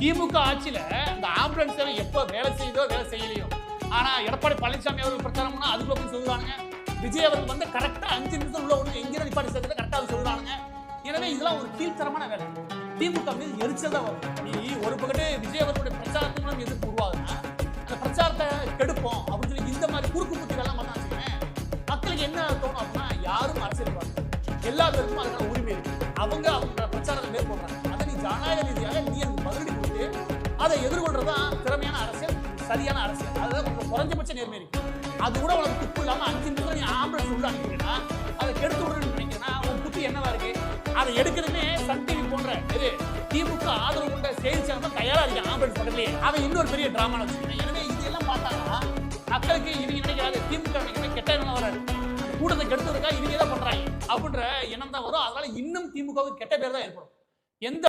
திமுக ஆட்சியில இந்த ஆம்புலன்ஸ் சேவை எப்போ வேலை செய்யுதோ வேலை செய்யலையோ. ஆனா எடப்பாடி பழனிசாமி அவர்கள் பிரச்சாரம்னா அதுக்குள்ள போய் சொல்லுவாங்க விஜய் அவர்கள் வந்து கரெக்டா அஞ்சு நிமிஷம் உள்ள ஒன்று எங்கே நிப்பாடி சேர்த்து கரெக்டாக சொல்லுவாங்க எனவே இதெல்லாம் ஒரு கீழ்த்தரமான வேலை. திமுக மீது எரிச்சல் தான் வரும். நீ ஒரு பக்கத்து விஜய் அவர்களுடைய பிரச்சாரத்தின் மூலம் எதிர்ப்பு உருவாகுதுன்னா அந்த பிரச்சாரத்தை கெடுப்போம் அப்படின்னு சொல்லி இந்த மாதிரி குறுக்கு குத்திகள்லாம் பண்ணா மக்களுக்கு என்ன தோணும் அப்படின்னா யாரும் அரசியல் பார்க்க எல்லா பேருக்கும் அதுக்கான உரிமை இருக்கு. அவங்க அவங்க பிரச்சாரத்தை மேற்கொள்றாங்க. அதை நீ ஜனநாயக ரீதியாக நீ எனக்கு பதிலடி அதை எதிர்கொள்றதுதான் திறமையான அரசியல் சரியான அரசியல். அதுதான் கொஞ்சம் குறைஞ்சபட்ச நேர்மை இருக்கு. அது கூட உனக்கு துப்பு இல்லாம அஞ்சு நிமிஷம் நீ ஆம்புலன்ஸ் உள்ள அனுப்பிடுனா அதை கெடுத்து விடணும்னு நினைக்கிறேன்னா உன் புத்தி என்னவா இருக்கு? அதை எடுக்கிறதுமே சன் டிவி போன்ற இது திமுக ஆதரவு கொண்ட செய்தி சேனல் தயாரா இருக்கு ஆம்புலன்ஸ் பக்கத்துலயே அவன் இன்னொரு பெரிய டிராமா எனவே எனவே இதெல்லாம் பார்த்தாங்கன்னா மக்களுக்கு இவங்க நினைக்கிறாரு திமுக நினைக்கிறது கெட்ட எண்ணம் வராது. அந்த கூட்டத்தை கெடுத்ததுக்கா இவங்க தான் பண்றாங்க. அப்படின்ற எண்ணம் தான் வரும். அதனால இன்னும் திமுகவுக்கு கெட்ட பேர் தான் ஏற்படும். எந்த